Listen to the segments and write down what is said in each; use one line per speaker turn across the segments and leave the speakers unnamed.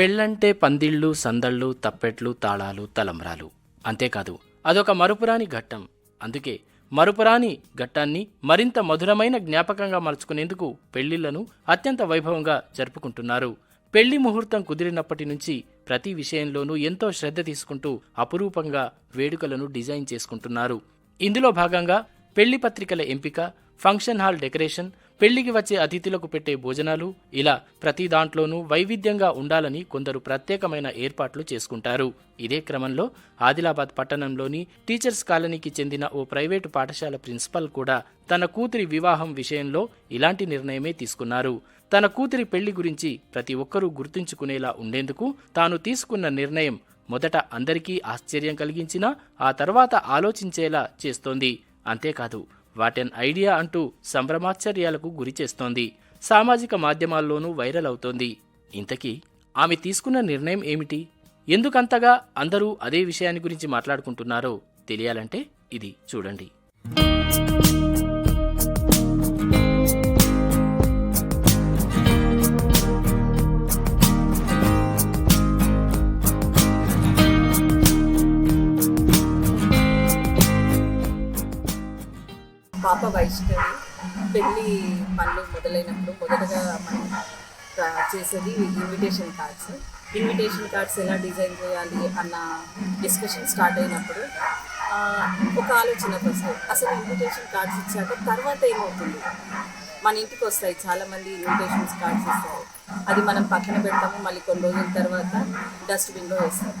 పెళ్ళంటే పందిళ్ళు సందళ్ళు తప్పెట్లు తాళాలు తలంబ్రాలు. అంతేకాదు అదొక మరుపురాని ఘట్టం. అందుకే మరుపురాని ఘట్టాన్ని మరింత మధురమైన జ్ఞాపకంగా మలుచుకునేందుకు పెళ్ళిళ్ళను అత్యంత వైభవంగా జరుపుకుంటున్నారు. పెళ్ళి ముహూర్తం కుదిరినప్పటి నుంచి ప్రతి విషయంలోనూ ఎంతో శ్రద్ధ తీసుకుంటూ అపురూపంగా వేడుకలను డిజైన్ చేసుకుంటున్నారు. ఇందులో భాగంగా పెళ్ళి పత్రికల ఎంపిక ఫంక్షన్ హాల్ డెకరేషన్ పెళ్ళికి వచ్చే అతిథులకు పెట్టే భోజనాలు ఇలా ప్రతి దాంట్లోనూ వైవిధ్యంగా ఉండాలని కొందరు ప్రత్యేకమైన ఏర్పాట్లు చేసుకుంటారు. ఇదే క్రమంలో ఆదిలాబాద్ పట్టణంలోని టీచర్స్ కాలనీకి చెందిన ఓ ప్రైవేటు పాఠశాల ప్రిన్సిపల్ కూడా తన కూతురి వివాహం విషయంలో ఇలాంటి నిర్ణయమే తీసుకున్నారు. తన కూతురి పెళ్ళి గురించి ప్రతి ఒక్కరూ గుర్తుంచుకునేలా ఉండేందుకు తాను తీసుకున్న నిర్ణయం మొదట అందరికీ ఆశ్చర్యం కలిగించినా ఆ తర్వాత ఆలోచించేలా చేస్తోంది. అంతేకాదు వాటెన్ ఐడియా అంటూ సంభ్రమాశ్చర్యాలకు గురి చేస్తోంది. సామాజిక మాధ్యమాల్లోనూ వైరల్ అవుతోంది. ఇంతకీ ఆమె తీసుకున్న నిర్ణయం ఏమిటి? ఎందుకంతగా అందరూ అదే విషయాన్ని గురించి మాట్లాడుకుంటున్నారో తెలియాలంటే ఇది చూడండి.
పాప వైష్ణవి పెళ్ళి పనులు మొదలైనప్పుడు మొదటగా మనం చేసేది ఇన్విటేషన్ కార్డ్స్ ఇన్విటేషన్ కార్డ్స్ ఎలా డిజైన్ చేయాలి అన్న డిస్కషన్ స్టార్ట్ అయినప్పుడు ఒక ఆలోచన వస్తుంది అసలు ఇన్విటేషన్ కార్డ్స్ ఇచ్చాక తర్వాత ఏమవుతుంది? మన ఇంటికి వస్తాయి చాలామంది ఇన్విటేషన్స్ కార్డ్స్ ఇస్తారు. అది మనం పక్కన పెడతాము మళ్ళీ కొన్ని రోజుల తర్వాత డస్ట్బిన్లో వేస్తాం.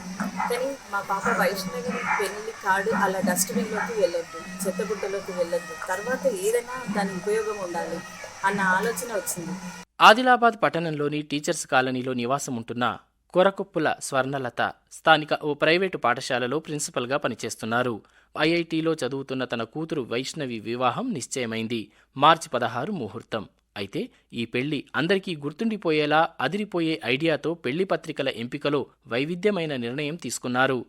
కానీ మా పాప వైష్ణవి పెళ్ళి కార్డు అలా డస్ట్బిన్లోకి వెళ్ళొద్దు చెత్తగుట్టలోకి వెళ్ళొద్దు. తర్వాత ఏదైనా దాని ఉపయోగం ఉండాలి అన్న ఆలోచన వచ్చింది.
ఆదిలాబాద్ పట్టణంలోని టీచర్స్ కాలనీలో నివాసం ఉంటున్న కొరకుప్పుల స్వర్ణలత స్థానిక ఓ ప్రైవేటు పాఠశాలలో ప్రిన్సిపల్గా పనిచేస్తున్నారు. ఐఐటిలో చదువుతున్న తన కూతురు వైష్ణవి వివాహం నిశ్చయమైంది మార్చి పదహారు ముహూర్తం. అయితే ఈ పెళ్ళి అందరికీ గుర్తుండిపోయేలా అదిరిపోయే ఐడియాతో పెళ్ళి పత్రికల ఎంపికలో వైవిధ్యమైన నిర్ణయం తీసుకున్నారు.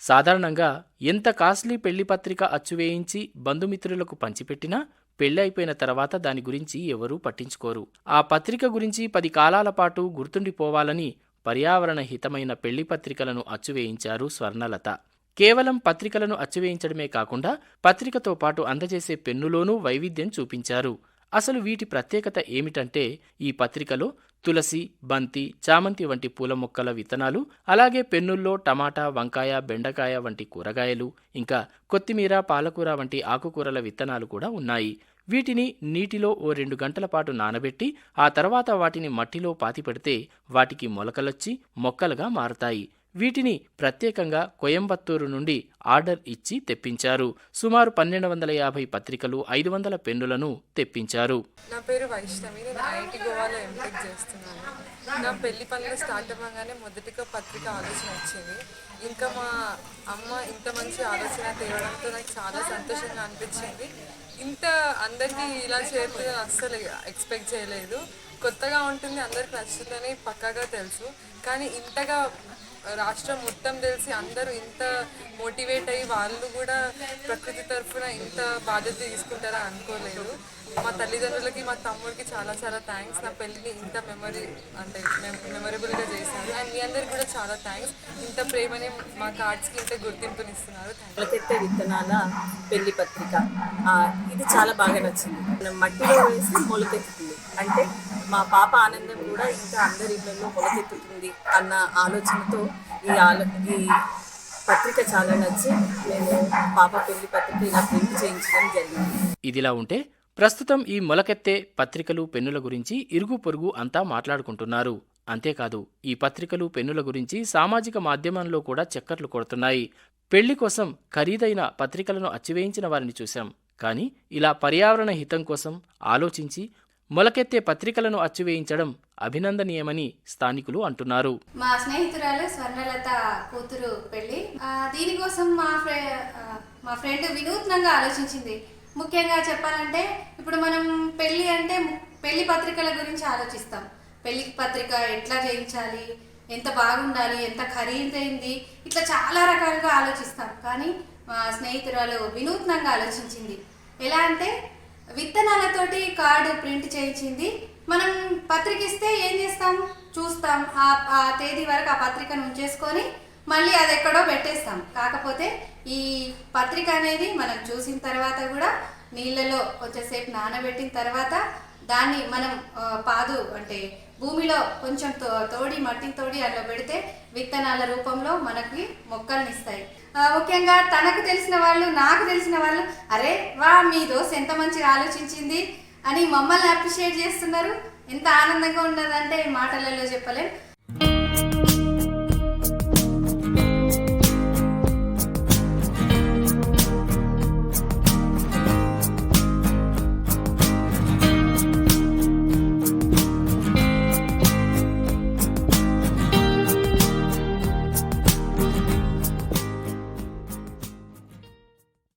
సాధారణంగా ఎంత కాస్ట్లీ పెళ్ళి పత్రిక అచ్చువేయించి బంధుమిత్రులకు పంచిపెట్టినా పెళ్ళి అయిపోయిన తర్వాత దాని గురించి ఎవరూ పట్టించుకోరు. ఆ పత్రిక గురించి పది కాలాల పాటు గుర్తుండిపోవాలని పర్యావరణ హితమైన పెళ్ళి పత్రికలను అచ్చువేయించారు స్వర్ణలత. కేవలం పత్రికలను అచ్చువేయించడమే కాకుండా పత్రికతో పాటు అందజేసే పెన్నులోనూ వైవిధ్యం చూపించారు. అసలు వీటి ప్రత్యేకత ఏమిటంటే ఈ పత్రికలో తులసి బంతి చామంతి వంటి పూల మొక్కల విత్తనాలు అలాగే పెన్నుల్లో టమాటా వంకాయ బెండకాయ వంటి కూరగాయలు ఇంకా కొత్తిమీర పాలకూర వంటి ఆకుకూరల విత్తనాలు కూడా ఉన్నాయి. వీటిని నీటిలో ఓ రెండు గంటల పాటు నానబెట్టి ఆ తర్వాత వాటిని మట్టిలో పాతిపెడితే వాటికి మొలకలొచ్చి మొక్కలుగా మారతాయి. వీటిని ప్రత్యేకంగా కోయంబత్తూరు నుండి ఆర్డర్ ఇచ్చి తెప్పించారు. సుమారు పన్నెండు వందల యాభై పత్రికలు ఐదు వందల పెన్నులను తెప్పించారు.
నా పేరు వైష్ణవి. నేను ఐఐటి గోవాలో ఎంటెక్ చేస్తున్నాను. నా పెళ్ళి పనులు స్టార్ట్ అవ్వగానే మొదటిగా పత్రిక ఆలోచన వచ్చింది. ఇంకా మా అమ్మ ఇంత మంచి ఆలోచన తేవడంతో నాకు చాలా సంతోషంగా అనిపించింది. ఇంత అందరికీ ఇలా చేరుతుందని అస్సలు ఎక్స్పెక్ట్ చేయలేదు. కొత్తగా ఉంటుంది అందరికి నచ్చుతుందని పక్కాగా తెలుసు. కానీ ఇంతగా రాష్ట్రం మొత్తం తెలిసి అందరూ ఇంత మోటివేట్ అయ్యి వాళ్ళు కూడా ప్రకృతి తరఫున ఇంత బాధ్యత తీసుకుంటారా అనుకోలేదు. మా తల్లిదండ్రులకి మా తమ్ముడికి చాలా చాలా థ్యాంక్స్ నా పెళ్ళిని ఇంత మెమరీ అంటే మెమరబుల్గా చేశారు. అండ్ మీ అందరికి కూడా చాలా థ్యాంక్స్ ఇంత ప్రేమని మా కార్డ్స్కి ఇంత గుర్తింపునిస్తున్నారు. థ్యాంక్
విత్తనాల పెళ్ళి పత్రిక. ఇది చాలా బాగా నచ్చింది. మట్టిలో వేసి మొలకెత్తుతుంది. అంటే మా పాప ఆనందం కూడా ఇంకా అందరి ఇళ్ళలో మొలకెత్తుతుంది అన్న ఆలోచనతో ఈ ఆలో ఈ పత్రిక చాలా నచ్చి నేను పాప పెళ్ళి పత్రిక ఇలా ప్రింట్ చేయించడం జరిగింది.
ఇదిలా ఉంటే ప్రస్తుతం ఈ మొలకెత్తే పత్రికలు పెన్నుల గురించి ఇరుగు పొరుగు అంతా మాట్లాడుకుంటున్నారు. అంతేకాదు ఈ పత్రికలు పెన్నుల గురించి సామాజిక మాధ్యమంలో కూడా చక్కర్లు కొడుతున్నాయి. పెళ్ళి కోసం ఖరీదైన పత్రికలను అచ్చివేయించిన వారిని చూశాం. కానీ ఇలా పర్యావరణ హితం కోసం ఆలోచించి మొలకెత్తే పత్రికలను అచ్చివేయించడం అభినందనీయమని స్థానికులు అంటున్నారు.
మా స్నేహితురాలు స్వర్ణలత కూతురు పెళ్ళి. దీనికోసం మా ఫ్రె మా ఫ్రెండ్ వినూత్నంగా ఆలోచించింది. ముఖ్యంగా చెప్పాలంటే ఇప్పుడు మనం పెళ్ళి అంటే పెళ్ళి పత్రికల గురించి ఆలోచిస్తాం. పెళ్ళి పత్రిక ఎట్లా చేయించాలి? ఎంత బాగుండాలి? ఎంత ఖరీదైంది? ఇట్లా చాలా రకాలుగా ఆలోచిస్తాం. కానీ మా స్నేహితురాలు వినూత్నంగా ఆలోచించింది. ఎలా అంటే విత్తనాలతోటి కార్డు ప్రింట్ చేయించింది. మనం పత్రిక ఇస్తే ఏం చేస్తాం? చూస్తాం. ఆ ఆ తేదీ వరకు ఆ పత్రికను ఉంచేసుకొని మళ్ళీ అది ఎక్కడో పెట్టేస్తాం. కాకపోతే ఈ పత్రిక అనేది మనం చూసిన తర్వాత కూడా నీళ్ళలో కొంచెంసేపు నానబెట్టిన తర్వాత దాన్ని మనం పాదు అంటే భూమిలో కొంచెం తో- తోడి మట్టిని తోడి అందులో పెడితే విత్తనాల రూపంలో మనకి మొక్కల్ని ఇస్తాయి. ముఖ్యంగా తనకు తెలిసిన వాళ్ళు నాకు తెలిసిన వాళ్ళు అరే వా మీ దోశ ఎంత మంచిగా ఆలోచించింది అని మమ్మల్ని అప్రిషియేట్ చేస్తున్నారు. ఎంత ఆనందంగా ఉన్నదంటే మాటలలో చెప్పలేం.